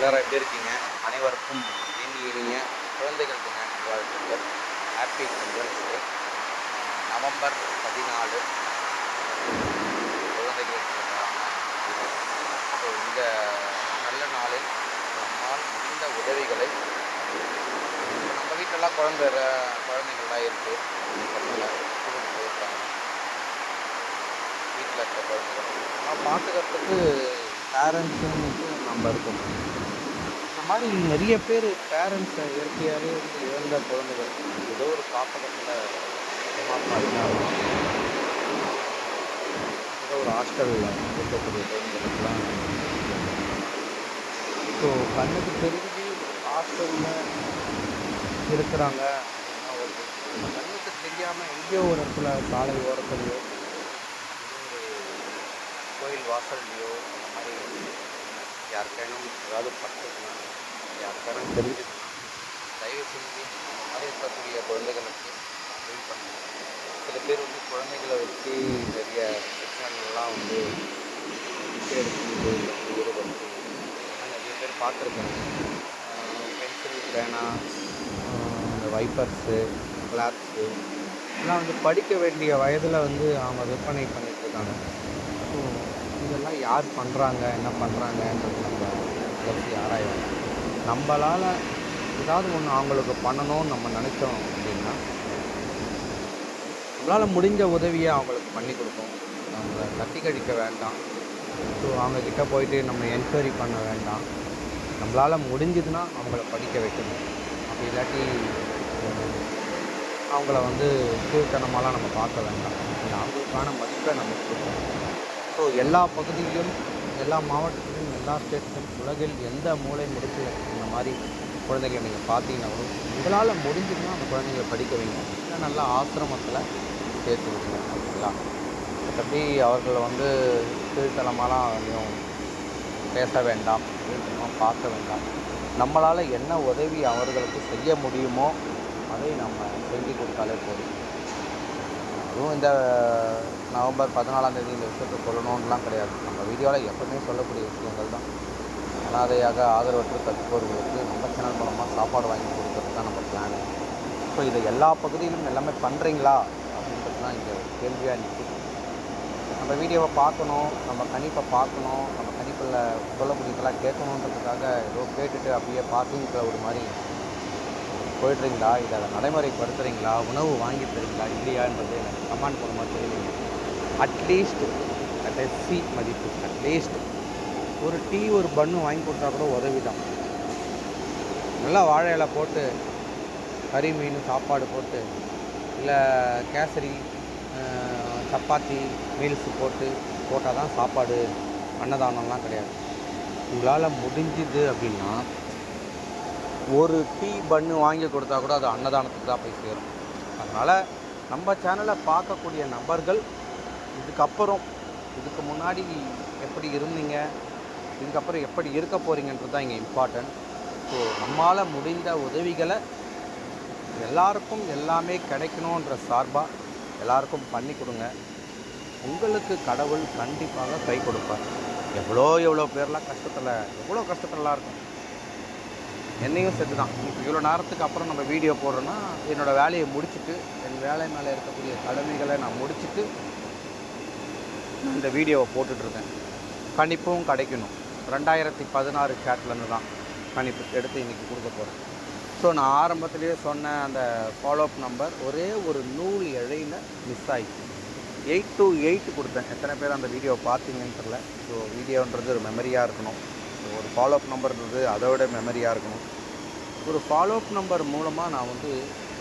எல்லாரும் எப்படி இருக்கீங்க? அனைவருக்கும் என் இனிய குழந்தைகள் தின வாழ்த்துக்கள் ஹாப்பி சில்ட்ரன்ஸ் டே நவம்பர் பதினாலு. குழந்தைகள் ஸோ இந்த நல்ல நாளில் நம்மால் முடிந்த உதவிகளை நம்ம வீட்டிலலாம் குழந்தை குழந்தைகள்லாம் குழந்தைங்கள்லாம் இருக்குது வீட்டில் இருக்க குழந்தைகள். ஆனால் பார்த்துக்கிறதுக்கு பேரண்ட்ஸும் நம்ம இருக்கோம். மாதிரி நிறைய பேர் பேரண்ட்ஸை இயற்கையாகவே வந்து இழந்த குழந்தைகள். ஏதோ ஒரு காப்பகத்தில் ஏதோ ஒரு ஹாஸ்டலில் இருக்கக்கூடிய குழந்தைகளுக்கெல்லாம் ஸோ கண்ணுக்கு தெரிஞ்சு ஹாஸ்டலில் இருக்கிறாங்க. கண்ணுக்கு தெரியாமல் எங்கேயோ ஒரு இடத்துல சாலை ஓரத்துலையோ ஒரு கோயில் வாசல்லையோ யாருக்கேனும் ஏதாவது பட்டுச்சுன்னா யாருக்கானும் தெரிஞ்சுக்கணும் தயவு செஞ்சு மாதிரி இருக்கக்கூடிய குழந்தைகளுக்கு ஹெல்ப் பண்ணுங்க. சில பேர் வந்து குழந்தைகளை வச்சு நிறைய பிரச்சனைகள்லாம் வந்து எடுக்கும்போது வந்து ஈடுபடுத்தி நான் நிறைய பேர் பார்த்துருக்கேன். பென்சில் பேனா வைப்பர்ஸு கிளாப்ஸு இதெல்லாம் வந்து படிக்க வேண்டிய வயதில் வந்து அவங்க விற்பனை பண்ணிட்டு இருக்காங்க யார் பண்ணுறாங்க என்ன பண்ணுறாங்கன்றது நம்ம பற்றி ஆராயணும் நம்மளால் ஏதாவது ஒன்று அவங்களுக்கு பண்ணணும்னு நம்ம நினச்சோம் அப்படின்னா நம்மளால் முடிஞ்ச உதவியை அவங்களுக்கு பண்ணி கொடுப்போம் அவங்கள தட்டி கழிக்க வேண்டாம். ஸோ அவங்கக்கிட்ட போயிட்டு நம்ம என்கொயரி பண்ண வேண்டாம். நம்மளால் முடிஞ்சதுன்னா அவங்கள படிக்க வைக்கணும். அப்படி இல்லாட்டி அவங்கள வந்து கீழ்த்தனமாலாம் நம்ம பார்க்க வேண்டாம். அவங்களுக்கான மதிப்பை நம்ம கொடுக்கணும். ஸோ எல்லா பகுதியிலும் எல்லா மாவட்டத்திலும் எல்லா ஸ்டேட்ஸிலும் உலகில் எந்த மூலை முடுக்கில் இந்த மாதிரி குழந்தைகளை நீங்கள் பார்த்தீங்கன்னா உங்களால் முடிஞ்சுன்னா அந்த குழந்தைங்களை படிக்க வைங்க. இல்லை நல்லா ஆசிரமத்தில் சேர்த்து விடுங்க ஓகேங்களா? மற்றபடி அவர்களை வந்து கீழ்த்தனமாலாம் எதையும் பேச வேண்டாம் கீழ்த்தனமாக பார்க்க வேண்டாம். நம்மளால் என்ன உதவி அவர்களுக்கு செய்ய முடியுமோ அதை நம்ம செஞ்சு கொடுத்தாலே போதும். அதுவும் இந்த நவம்பர் பதினாலாம் தேதி இந்த விஷயத்தை சொல்லணும்லாம் கிடையாது. நம்ம வீடியோவில் எப்பவுமே சொல்லக்கூடிய விஷயங்கள் தான். அனாதையாக ஆதரவற்று தற்போர்களுக்கு நம்ம சேனல் மூலமாக சாப்பாடு வாங்கி கொடுக்கறது தான் நம்ம பிளான் ஸோ இதை எல்லா பகுதியிலும் எல்லாமே பண்ணுறீங்களா அப்படின்றது தான் இங்கே கேள்வியாக நிற்குது நம்ம வீடியோவை பார்க்கணும் நம்ம கணிப்பை பார்க்கணும் நம்ம கணிப்பில் சொல்லக்கூடியதெல்லாம் கேட்கணுன்றதுக்காக ஏதோ கேட்டுட்டு அப்படியே பார்த்துக்கிற ஒரு மாதிரி போயிடுறீங்களா? இதை நடைமுறைப்படுத்துகிறீங்களா உணவு வாங்கி தரீங்களா இல்லையான்றது எனக்கு கமெண்ட் மூலமாக தெரியுங்க அட்லீஸ்ட் அட் எஸ்சி மதிப்பு. அட்லீஸ்ட் ஒரு டீ ஒரு பன்னு வாங்கி கொடுத்தா கூட உதவி தான் நல்லா வாழை இலை போட்டு கறி மீன் சாப்பாடு போட்டு இல்லை கேசரி சப்பாத்தி மீல்ஸ் போட்டு போட்டால் தான் சாப்பாடு அன்னதானம்லாம் கிடையாது. உங்களால் முடிஞ்சுது அப்படின்னா ஒரு டீ பன்னு வாங்கி கொடுத்தா கூட அது அன்னதானத்துக்கு தான் போய் சேரும். அதனால் நம்ம சேனலை பார்க்கக்கூடிய நபர்கள் இதுக்கப்புறம் இதுக்கு முன்னாடி எப்படி இருந்தீங்க இதுக்கப்புறம் எப்படி இருக்க போகிறீங்கன்றது தான் இங்கே இம்பார்ட்டன்ட் ஸோ நம்மளால் முடிந்த உதவிகளை எல்லாருக்கும் எல்லாமே கிடைக்கணுன்ற சார்பாக எல்லாருக்கும் பண்ணி கொடுங்க. உங்களுக்கு கடவுள் கண்டிப்பாக கை கொடுப்பார். எவ்வளோ எவ்வளோ பேர்லாம் கஷ்டத்தில் எவ்வளோ கஷ்டத்துலலாம் இருக்கும் என்னையும் சேர்த்து தான் இப்போ இவ்வளோ நேரத்துக்கு அப்புறம் நம்ம வீடியோ போடுறோன்னா என்னோடய வேலையை முடிச்சுட்டு என் வேலை மேலே இருக்கக்கூடிய கடமைகளை நான் முடிச்சுட்டு இந்த வீடியோவை போட்டுட்ருக்கேன் கணிப்பும் கிடைக்கணும். ரெண்டாயிரத்தி பதினாறு சேட்லேருந்து தான் கணிப்பு எடுத்து இன்றைக்கி கொடுக்க போகிறேன் ஸோ நான் ஆரம்பத்துலேயே சொன்ன அந்த ஃபாலோஅப் நம்பர் ஒரே ஒரு நூல் இழையில் மிஸ் ஆகிடுச்சு எயிட் டு எயிட் கொடுத்தேன். எத்தனை பேர் அந்த வீடியோவை பார்த்தீங்கன்னு தெரில ஸோ வீடியோன்றது ஒரு மெமரியாக இருக்கணும். ஒரு ஃபாலோஅப் நம்பர்ன்றது அதை விட மெமரியாக இருக்கணும். ஒரு ஃபாலோஅப் நம்பர் மூலமாக நான் வந்து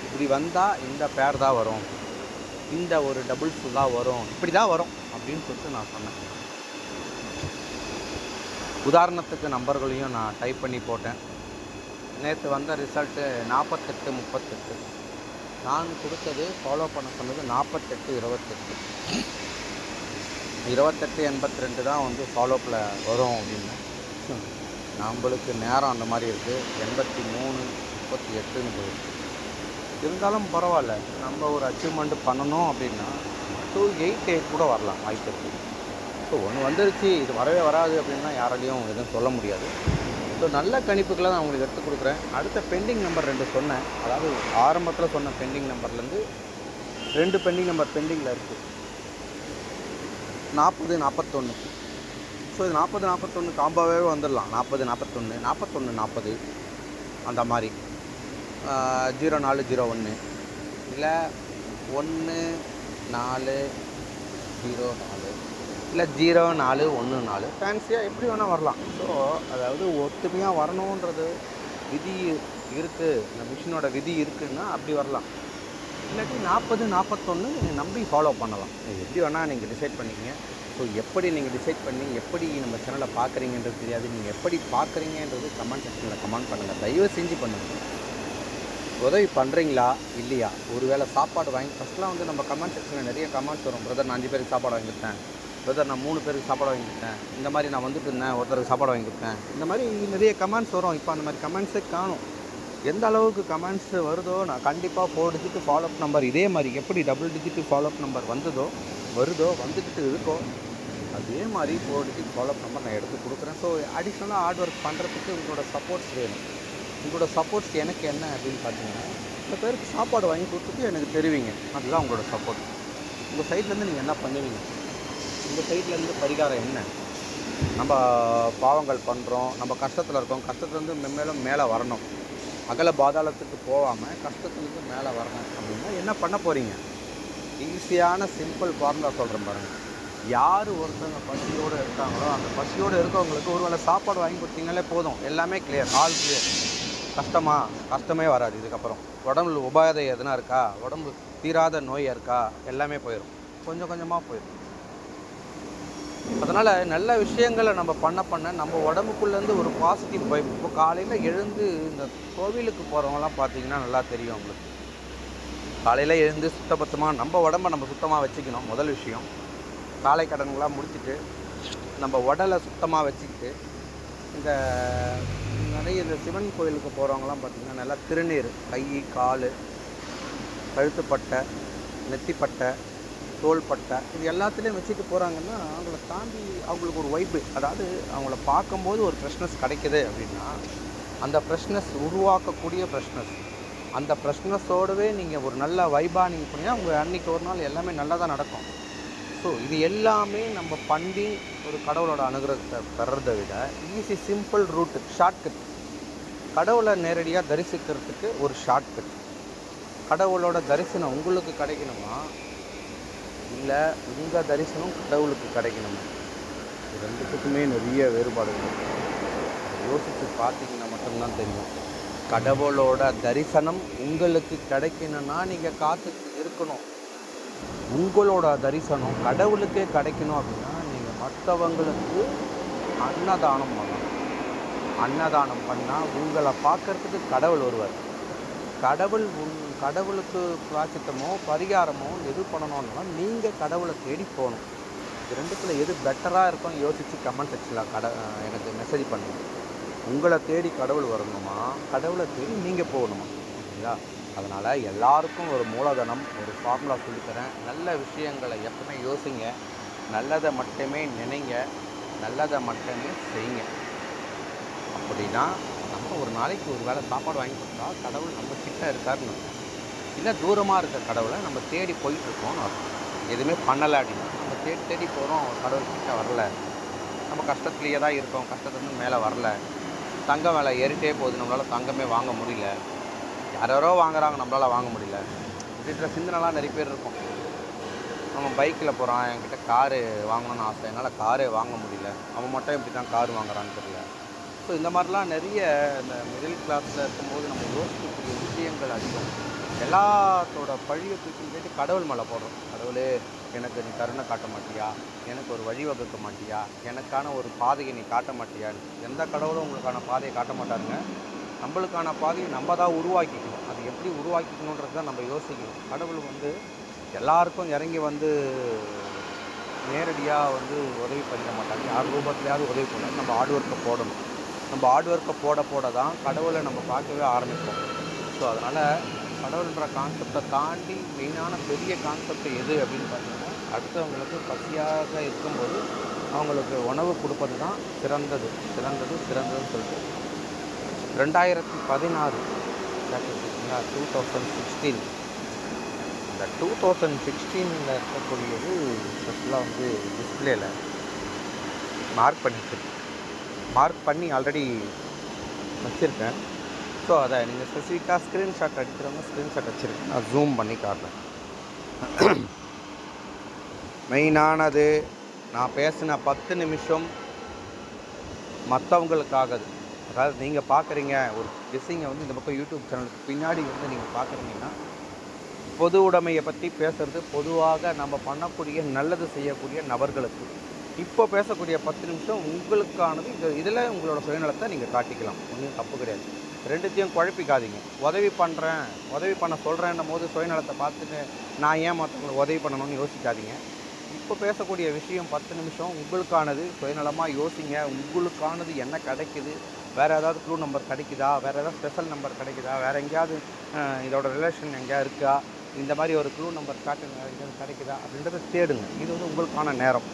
இப்படி வந்தால் இந்த பேர் தான் வரும். இந்த ஒரு டபுள் ஃபுல்லாக வரும். இப்படி தான் வரும் அப்படின்னு சொல்லிட்டு நான் சொன்னேன். உதாரணத்துக்கு நம்பர்களையும் நான் டைப் பண்ணி போட்டேன். நேற்று வந்த ரிசல்ட்டு நாற்பத்தெட்டு முப்பத்தெட்டு. நான் கொடுத்தது ஃபாலோ பண்ண சொன்னது நாற்பத்தெட்டு இருபத்தெட்டு. இருபத்தெட்டு எண்பத்தி ரெண்டு தான் வந்து ஃபாலோப்பில் வரும் அப்படின்னு. வரைக்கும் நம்மளுக்கு நேரம் அந்த மாதிரி இருக்குது எண்பத்தி மூணு முப்பத்தி எட்டுன்னு போயிருக்கு இருந்தாலும் பரவாயில்ல. நம்ம ஒரு அச்சீவ்மெண்ட் பண்ணணும் அப்படின்னா டூ எயிட் எயிட் கூட வரலாம் வாய்ப்பு இருக்குது ஸோ ஒன்று வந்துருச்சு இது வரவே வராது அப்படின்னா யாராலையும் எதுவும் சொல்ல முடியாது. ஸோ நல்ல கணிப்புகளை நான் உங்களுக்கு எடுத்து கொடுக்குறேன். அடுத்த பெண்டிங் நம்பர் ரெண்டு சொன்னேன். அதாவது ஆரம்பத்தில் சொன்ன பெண்டிங் நம்பர்லேருந்து ரெண்டு பெண்டிங் நம்பர் பெண்டிங்கில் இருக்குது நாற்பது நாற்பத்தொன்று ஸோ இது நாற்பது நாற்பத்தொன்று காம்பாவே வந்துடலாம். நாற்பது நாற்பத்தொன்று நாற்பத்தொன்று நாற்பது. அந்த மாதிரி. ஜீரோ நாலு ஜீரோ ஒன்று இல்லை ஒன்று நாலு ஜீரோ நாலு. இல்லை ஜீரோ நாலு ஒன்று நாலு. ஃபேன்சியாக எப்படி வேணால் வரலாம். ஸோ அதாவது ஒத்துமையாக வரணுன்றது விதி இருக்குது இந்த மிஷினோட விதி இருக்குன்னா அப்படி வரலாம். இல்லாட்டி நாற்பது நாற்பத்தொன்று நீங்கள் நம்பி ஃபாலோ பண்ணலாம். எப்படி வேணால் நீங்கள் டிசைட் பண்ணிக்கங்க ஸோ எப்படி நீங்கள் டிசைட் பண்ணி எப்படி நம்ம சேனலை பார்க்குறீங்கன்றது தெரியாது. நீங்கள் எப்படி பார்க்குறீங்கன்றது கமெண்ட் செக்ஷனில் கமெண்ட் பண்ணுங்கள் தயவு செஞ்சு பண்ணுங்கள் உதவி பண்ணுறீங்களா இல்லையா? ஒருவேளை சாப்பாடு வாங்கி ஃபஸ்ட்லாம் வந்து நம்ம கமெண்ட் செக்ஷனில் நிறைய கமெண்ட்ஸ் வரும். பிரதர் நான் அஞ்சு பேருக்கு சாப்பாடு வாங்கியிருக்கேன் பிரதர் நான் மூணு பேருக்கு சாப்பாடு வாங்கியிருக்கேன் இந்த மாதிரி நான் வந்துட்டு இருந்தேன். ஒருத்தருக்கு சாப்பாடு வாங்கியிருக்கேன் இந்த மாதிரி நிறைய கமெண்ட்ஸ் வரும். இப்போ அந்த மாதிரி கமெண்ட்ஸே காணும். எந்த அளவுக்கு கமெண்ட்ஸ் வருதோ நான் கண்டிப்பாக ஃபோர் டிஜிட்டு ஃபாலோஅப் நம்பர் இதே மாதிரி எப்படி டபுள் டிஜிட்டு ஃபாலோஅப் நம்பர் வந்ததோ வருதோ வந்துக்கிட்டு இருக்கோ அதே மாதிரி ஃபோர் டிஜிட் ஃபாலோஅப் நம்பர் நான் எடுத்து கொடுக்குறேன். ஸோ அடிஷ்னலாக ஹார்ட் ஒர்க் பண்ணுறதுக்கு உங்களோட சப்போர்ட்ஸ் வேணும். உங்களோட சப்போர்ட்ஸ் எனக்கு என்ன அப்படின்னு பார்த்தீங்கன்னா இந்த பேருக்கு சாப்பாடு வாங்கி கொடுத்துட்டு எனக்கு தெரிவிங்க. அதுதான் உங்களோட சப்போர்ட் உங்கள் சைட்லேருந்து நீங்கள் என்ன பண்ணுவீங்க? உங்கள் சைட்லேருந்து பரிகாரம் என்ன? நம்ம பாவங்கள் பண்ணுறோம் நம்ம கஷ்டத்தில் இருக்கோம் கஷ்டத்துலேருந்து மென்மேலும் மேலே வரணும். அகல பாதாளத்துக்கு போகாமல் கஷ்டத்துலேருந்து மேலே வரணும் அப்படின்னா என்ன பண்ண போகிறீங்க ஈஸியான சிம்பிள் ஃபார்முலா சொல்கிறேன் பாருங்கள் யார் ஒருத்தவங்க பசியோடு இருக்காங்களோ அந்த பசியோடு இருக்கவங்களுக்கு ஒரு வேளை சாப்பாடு வாங்கி கொடுத்தீங்களே போதும். எல்லாமே கிளியர் ஆல் கிளியர் கஷ்டமா? கஷ்டமே வராது. இதுக்கப்புறம் உடம்புல உபாதை எதுனா இருக்கா? உடம்பு தீராத நோய் இருக்கா? எல்லாமே போயிடும் கொஞ்சம் கொஞ்சமாக போயிடும் அதனால் நல்ல விஷயங்களை நம்ம பண்ண பண்ண நம்ம உடம்புக்குள்ளேருந்து ஒரு பாசிட்டிவ் வைப் இப்போ காலையில் எழுந்து இந்த கோவிலுக்கு போகிறவங்கலாம் பார்த்தீங்கன்னா நல்லா தெரியும் உங்களுக்கு காலையில் எழுந்து சுத்தபத்தமாக நம்ம உடம்ப நம்ம சுத்தமாக வச்சுக்கணும் முதல் விஷயம். காலை கடன்களாக முடிச்சுட்டு நம்ம உடலை சுத்தமாக வச்சுக்கிட்டு இந்த நிறைய இந்த சிவன் கோயிலுக்கு போகிறவங்கலாம் பார்த்திங்கன்னா நல்லா திருநீர் கை கால் கழுத்துப்பட்டை நெத்திப்பட்டை தோள்பட்டை இது எல்லாத்துலேயும் வச்சுட்டு போகிறாங்கன்னா அவங்கள தாண்டி அவங்களுக்கு ஒரு வைப்பு அதாவது அவங்கள பார்க்கும்போது ஒரு ஃப்ரெஷ்னஸ் கிடைக்குது அப்படின்னா அந்த ஃப்ரெஷ்னஸ் உருவாக்கக்கூடிய ஃப்ரெஷ்னஸ் அந்த ஃப்ரெஷ்னஸோடவே நீங்கள் ஒரு நல்ல வைபாக நீங்கள் போனீங்கன்னா உங்கள் அன்றைக்கி ஒரு நாள் எல்லாமே நல்லா தான் நடக்கும். ஸோ இது எல்லாமே நம்ம பண்ணி ஒரு கடவுளோட அனுகிரகத்தை பெறதை விட ஈஸி சிம்பிள் ரூட்டு ஷார்ட்கட் கடவுளை நேரடியாக தரிசிக்கிறதுக்கு ஒரு ஷார்ட்கட் கடவுளோட தரிசனம் உங்களுக்கு கிடைக்கணுமா? இல்லை உங்கள் தரிசனம் கடவுளுக்கு கிடைக்கணுமா? இது ரெண்டுத்துக்குமே நிறைய வேறுபாடுகள் யோசித்து பார்த்தீங்கன்னா மட்டும்தான் தெரியும். கடவுளோட தரிசனம் உங்களுக்கு கிடைக்கணும்னா நீங்கள் காத்து இருக்கணும். உங்களோட தரிசனம் கடவுளுக்கே கிடைக்கணும் அப்படின்னா நீங்கள் மற்றவங்களுக்கு அன்னதானம் பண்ணணும். அன்னதானம் பண்ணால் உங்களை பார்க்கறதுக்கு கடவுள் வருவார். கடவுள் உன் கடவுளுக்கு பிராச்சித்தமோ பரிகாரமோ எது பண்ணணும்னா நீங்கள் கடவுளை தேடி போகணும். இது ரெண்டுத்தில் எது பெட்டராக இருக்கும் யோசித்து கமெண்ட் செக்ஷனில் கட எனக்கு மெசேஜ் பண்ணுங்கள் உங்களை தேடி கடவுள் வரணுமா? கடவுளை தேடி நீங்கள் போகணுமா? சரிங்களா அதனால் எல்லாருக்கும் ஒரு மூலதனம் ஒரு ஃபார்முலா சொல்லித்தரேன் நல்ல விஷயங்களை எப்பவுமே யோசிங்க. நல்லதை மட்டுமே நினைங்க. நல்லதை மட்டுமே செய்யுங்க. அப்படின்னா நம்ம ஒரு நாளைக்கு ஒரு வேளை சாப்பாடு வாங்கி கொடுத்தா கடவுள் நம்ம கிட்ட இருக்காருன்னு இல்லை தூரமாக இருக்க கடவுளை நம்ம தேடி போயிட்டுருக்கோம்னு அர்த்தம். எதுவுமே பண்ணலை அப்படின்னா நம்ம தேடி தேடி போகிறோம் கடவுள் கிட்டே வரல. நம்ம கஷ்டத்துலேயே தான் இருக்கோம் கஷ்டத்துலேருந்து மேலே வரல. தங்க விலை ஏறிட்டே போகுது நம்மளால் தங்கமே வாங்க முடியல. யாரோ வாங்குறாங்க நம்மளால் வாங்க முடியல. இப்படின்ற சிந்தனைலாம் நிறைய பேர் இருக்கும். நம்ம பைக்கில் போகிறான் என்கிட்ட காரு வாங்கணும்னு ஆசை என்னால் காரே வாங்க முடியல. அவன் மட்டும் இப்படி தான் கார் வாங்குறான்னு தெரியல. ஸோ இந்த மாதிரிலாம் நிறைய இந்த மிடில் கிளாஸில் இருக்கும்போது நம்ம யோசிக்கக்கூடிய விஷயங்கள் அதிகம். எல்லாத்தோட பழியை தூக்கி கேட்டு கடவுள் மேலே போடுறோம். கடவுளே எனக்கு நீ கருணை காட்ட மாட்டியா? எனக்கு ஒரு வழி வகுக்க மாட்டியா? எனக்கான ஒரு பாதையை நீ காட்ட மாட்டியான்னு. எந்த கடவுளும் உங்களுக்கான பாதையை காட்ட மாட்டாருங்க. நம்மளுக்கான பாதையை நம்ம தான் உருவாக்கிக்கணும். அது எப்படி உருவாக்கிக்கணுன்றது தான் நம்ம யோசிக்கணும். கடவுள் வந்து எல்லாருக்கும் இறங்கி வந்து நேரடியாக வந்து உதவி பண்ணிட மாட்டாங்க யார் ரூபத்துலையாவது உதவி பண்ணாலும் நம்ம ஹார்ட் ஒர்க்கை போடணும். நம்ம ஹார்ட் ஒர்க்கை போட போட தான் கடவுளை நம்ம பார்க்கவே ஆரம்பிப்போம். ஸோ அதனால் கடவுள்ன்ற கான்செப்டை தாண்டி மெயினான பெரிய கான்செப்ட் எது அப்படின்னு பார்த்தீங்கன்னா அடுத்தவங்களுக்கு பசியாக இருக்கும்போது அவங்களுக்கு உணவு கொடுப்பது தான் சிறந்தது. சிறந்தது சிறந்ததுன்னு சொல்லிட்டு. ரெண்டாயிரத்தி பதினாறு. கேட்டிருக்கீங்களா டூ தௌசண்ட் சிக்ஸ்டீன் இந்த டூ தௌசண்ட் சிக்ஸ்டீனில் இருக்கக்கூடியது ஸ்பெஷலாக வந்து டிஸ்பிளேயில் மார்க் பண்ணிட்டு மார்க் பண்ணி ஆல்ரெடி வச்சுருக்கேன். ஸோ அதை நீங்கள் ஸ்பெசிஃபிக்காக ஸ்க்ரீன்ஷாட் அடிக்கிறவங்க ஸ்க்ரீன்ஷாட் வச்சுருக்கேன் நான் ஜூம் பண்ணி காட்டுறேன். மெயினானது நான் பேசின பத்து நிமிஷம் மற்றவங்களுக்காகது அதாவது நீங்கள் பார்க்குறீங்க ஒரு கெஸ்ஸிங்கை வந்து இந்த பக்கம் யூடியூப் சேனலுக்கு பின்னாடி வந்து நீங்கள் பார்க்குறீங்கன்னா பொது உடைமையை பற்றி பேசுகிறது பொதுவாக நம்ம பண்ணக்கூடிய நல்லது செய்யக்கூடிய நபர்களுக்கு. இப்போ பேசக்கூடிய பத்து நிமிஷம் உங்களுக்கானது இது இதில் உங்களோட சுயநலத்தை நீங்கள் காட்டிக்கலாம். ஒன்றும் தப்பு கிடையாது. ரெண்டுத்தையும் குழப்பிக்காதீங்க. உதவி பண்ணுறேன் உதவி பண்ண சொல்கிறேன்னும் போது சுயநலத்தை பார்த்துட்டு நான் ஏன் மற்றவங்களுக்கு உதவி பண்ணணும்னு யோசிக்காதீங்க. இப்போ பேசக்கூடிய விஷயம் பத்து நிமிஷம் உங்களுக்கானது சுயநலமாக யோசிங்க. உங்களுக்கானது என்ன கிடைக்குது? வேறு ஏதாவது க்ளூ நம்பர் கிடைக்குதா? வேறு ஏதாவது ஸ்பெஷல் நம்பர் கிடைக்குதா? வேறு எங்கேயாவது இதோட ரிலேஷன் எங்கேயா இருக்கா? இந்த மாதிரி ஒரு க்ளூ நம்பர் காட்டுங்க. எங்கேயாவது கிடைக்குதா? அப்படின்றத தேடுங்க. இது வந்து உங்களுக்கான நேரம்.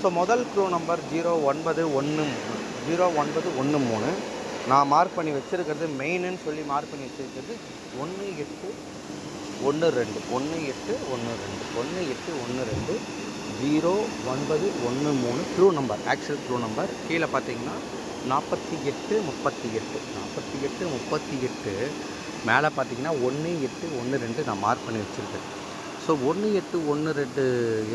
ஸோ முதல் க்ளூ நம்பர் ஜீரோ ஒன்பது ஒன்று மூணு. ஜீரோ ஒன்பது ஒன்று மூணு. நான் மார்க் பண்ணி வச்சுருக்கிறது மெயினுன்னு சொல்லி மார்க் பண்ணி வச்சுருக்கிறது ஒன்று எட்டு ஒன்று ரெண்டு. ஒன்று எட்டு ஒன்று ரெண்டு. ஒன்று எட்டு ஒன்று ரெண்டு. ஜீரோ ஒன்பது ஒன்று மூணு. True number actual true number கீழே பார்த்தீங்கன்னா நாற்பத்தி எட்டு முப்பத்தி எட்டு. நாற்பத்தி எட்டு முப்பத்தி எட்டு. மேலே பார்த்தீங்கன்னா ஒன்று எட்டு ஒன்று ரெண்டு நான் மார்க் பண்ணி வச்சுருக்கேன். ஸோ ஒன்று எட்டு ஒன்று ரெண்டு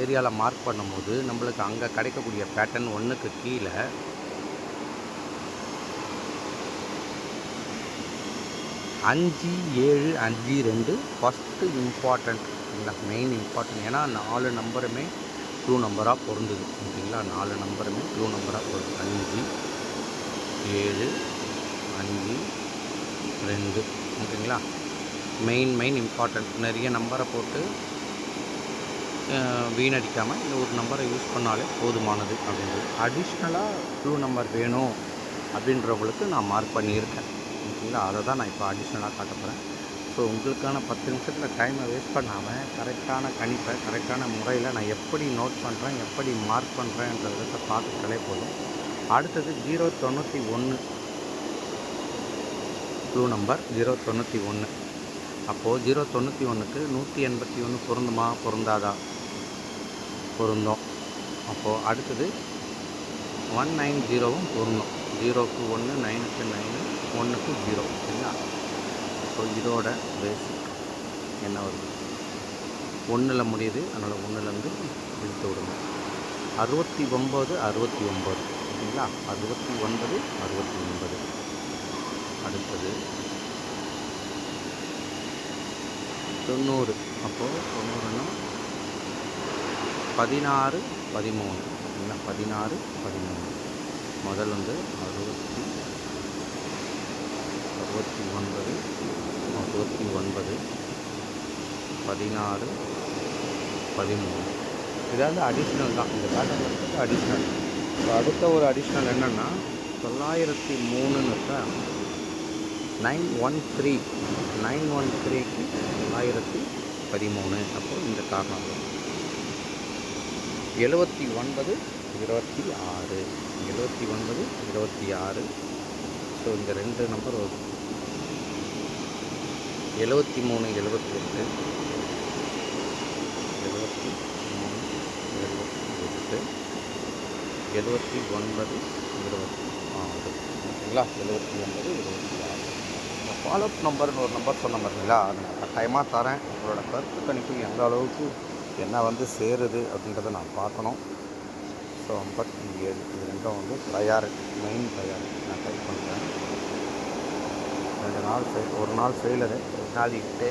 ஏரியாவில் மார்க் பண்ணும்போது நம்மளுக்கு அங்கே கிடைக்கக்கூடிய பேட்டர்ன் ஒன்றுக்கு கீழே அஞ்சு ஏழு அஞ்சு ரெண்டு ஃபஸ்ட்டு இம்பார்ட்டண்ட் இல்லை மெயின் இம்பார்ட்டன்ட் ஏன்னா நாலு நம்பருமே ட்ரூ நம்பராக பொருந்துது. ஓகேங்களா? நாலு நம்பருமே ட்ரூ நம்பராக பொருந்தது. அஞ்சு ஏழு அஞ்சு ரெண்டு. ஓகேங்களா? மெயின் மெயின் இம்பார்ட்டண்ட் நிறைய நம்பரை போட்டு வீணடிக்காமல் இந்த ஒரு நம்பரை யூஸ் பண்ணாலே போதுமானது அப்படின்றது. அடிஷ்னலாக ட்ரூ நம்பர் வேணும் அப்படின்றவங்களுக்கு நான் மார்க் பண்ணியிருக்கேன். ஓகேங்களா அதை தான் நான் இப்போ அடிஷ்னலாக காட்ட போகிறேன் ஸோ உங்களுக்கான பத்து நிமிஷத்தில் டைமை வேஸ்ட் பண்ணாமல் கரெக்டான கணிப்பை கரெக்டான முறையில் நான் எப்படி நோட் பண்ணுறேன் எப்படி மார்க் பண்ணுறேன்ற விதத்தை பார்த்துட்டாலே போதும். அடுத்தது ஜீரோ தொண்ணூற்றி ஒன்று ப்ளூ நம்பர் ஜீரோ தொண்ணூற்றி ஒன்று அப்போது ஜீரோ தொண்ணூற்றி ஒன்றுக்கு நூற்றி எண்பத்தி ஒன்று பொருந்துமா பொருந்தாதா? பொருந்தும். அப்போது அடுத்தது ஒன் நைன் ஜீரோவும் பொருந்தும். ஜீரோக்கு ஒன்று நைனுக்கு நைனு ஒன்றுக்கு ஜீரோ. சரிங்களா ஸோ இதோட பேசிக் என்ன வருது? ஒன்றில் முடியுது அதனால் ஒன்றுலேருந்து இழுத்து விடுங்க அறுபத்தி ஒம்பது அறுபத்தி ஒம்பது ஓகேங்களா அறுபத்தி ஒன்பது அறுபத்தி ஒன்பது அடுத்தது தொண்ணூறு அப்போது தொண்ணூறுன்னா பதினாறு பதிமூணு. ஓகேங்களா பதினாறு பதிமூணு. முதல் வந்து அறுபத்தி அறுபத்தி ஒன்பது அறுபத்தி ஒன்பது பதினாறு பதிமூணு. இதாவது அடிஷ்னல் தான். இந்த பேட்டர்ன் வந்து அடிஷ்னல் இப்போ அடுத்த ஒரு அடிஷ்னல் என்னென்னா தொள்ளாயிரத்தி மூணுன்னு இருக்கா? Nine one three. Nine one த்ரீக்கு தொள்ளாயிரத்தி பதிமூணு. அப்போது இந்த காரணம் எழுபத்தி ஒன்பது இருபத்தி ஆறு எழுபத்தி ஒன்பது இருபத்தி ஆறு. ஸோ இந்த ரெண்டு நம்பர் வரும் எழுபத்தி மூணு எழுபத்தி எட்டு எழுபத்தி மூணு எழுபத்தி எட்டு எழுபத்தி ஒன்பது இருபத்தி ஆறு ஓகேங்களா எழுபத்தி ஒன்பது இருபத்தி ஆறு. இந்த ஃபாலோஅப் நம்பர்னு ஒரு நம்பர் சொன்ன மாதிரிங்களா நான் கட்டாயமாக தரேன். உங்களோட கருத்து கணிப்பு எந்த அளவுக்கு என்ன வந்து சேருது அப்படின்றத நான் பார்க்கணும். ஸோ ஐம்பத்தி ஏழு இது ரெண்டும் வந்து ப்ரையாரிட்டி மெயின் ப்ரையாரிட்டி நான் டைப் பண்ணுறேன் ரெண்டு நாள் ஃபெயில் ஒரு நாள் ஃபெயிலரு ஒரு நாள் இட்டு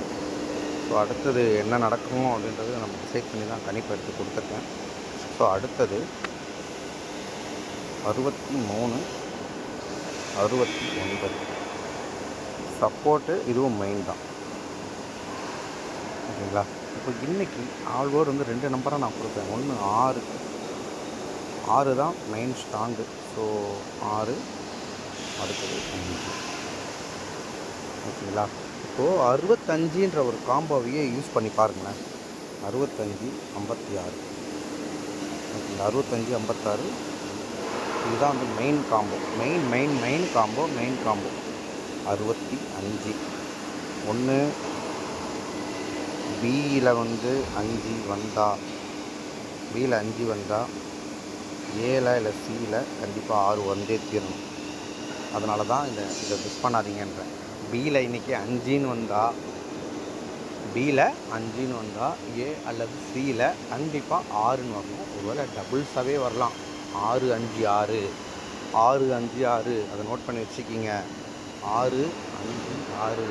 ஸோ அடுத்தது என்ன நடக்கும் அப்படின்றது நம்ம டிசைட் பண்ணி தான் கணிப்பு எடுத்து கொடுத்துருக்கேன். ஸோ அடுத்தது அறுபத்தி மூணு அறுபத்தி ஒன்பது. சப்போர்ட்டு இதுவும் மெயின் தான். ஓகேங்களா? இப்போ இன்றைக்கி ஆல் ஓவர் வந்து ரெண்டு நம்பராக நான் கொடுப்பேன். ஒன்று ஆறு. ஆறு தான் மெயின் ஸ்ட்ராங்கு ஸோ ஆறு அடுத்தது அஞ்சு. ஓகேங்களா? இப்போது அறுபத்தஞ்சுன்ற ஒரு காம்போவையே யூஸ் பண்ணி பாருங்களேன். அறுபத்தஞ்சி ஐம்பத்தி ஆறு ஓகேங்களா? அறுபத்தஞ்சு ஐம்பத்தாறு. இதுதான் வந்து main combo main main main combo main combo அறுபத்தி அஞ்சு. ஒன்று பியில் வந்து அஞ்சு வந்தால் பியில் அஞ்சு வந்தால் ஏல இல்லை சியில் கண்டிப்பாக ஆறு வந்தே தீரணும். அதனால தான் இந்த இதை மிஸ் பண்ணாதீங்கன்றேன் பியில் இன்றைக்கி அஞ்சுன்னு வந்தால் பியில் அஞ்சுன்னு வந்தால் ஏ அல்லது சியில் கண்டிப்பாக ஆறுன்னு வரணும். ஒருவேளை டபுள்ஸாகவே வரலாம். ஆறு அஞ்சு ஆறு. ஆறு அஞ்சு ஆறு. அதை நோட் பண்ணி வச்சுக்கிங்க. ஆறு அஞ்சு ஆறு.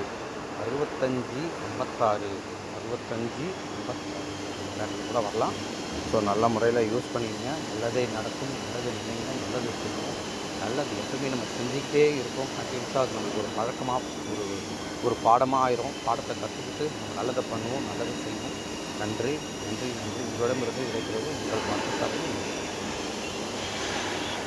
அறுபத்தஞ்சி ஐம்பத்தாறு அறுபத்தஞ்சி ஐம்பத்தாறு நேரத்தில் கூட வரலாம். ஸோ நல்ல முறையில் யூஸ் பண்ணிக்கங்க நல்லதே நடக்கும். நல்லது நினைங்க. நல்லது செய்யும் நல்லது எப்பவுமே நம்ம செஞ்சுக்கிட்டே இருக்கோம் கண்டிப்பாக அது நமக்கு ஒரு பழக்கமாக ஒரு ஒரு பாடமாக ஆயிரும். பாடத்தை கற்றுக்கிட்டு நம்ம நல்லதை பண்ணுவோம். நல்லதை செய்வோம். நன்றி நன்றி நன்றி. உங்களிடமிருந்து கிடைக்கிறது உங்கள் மாற்று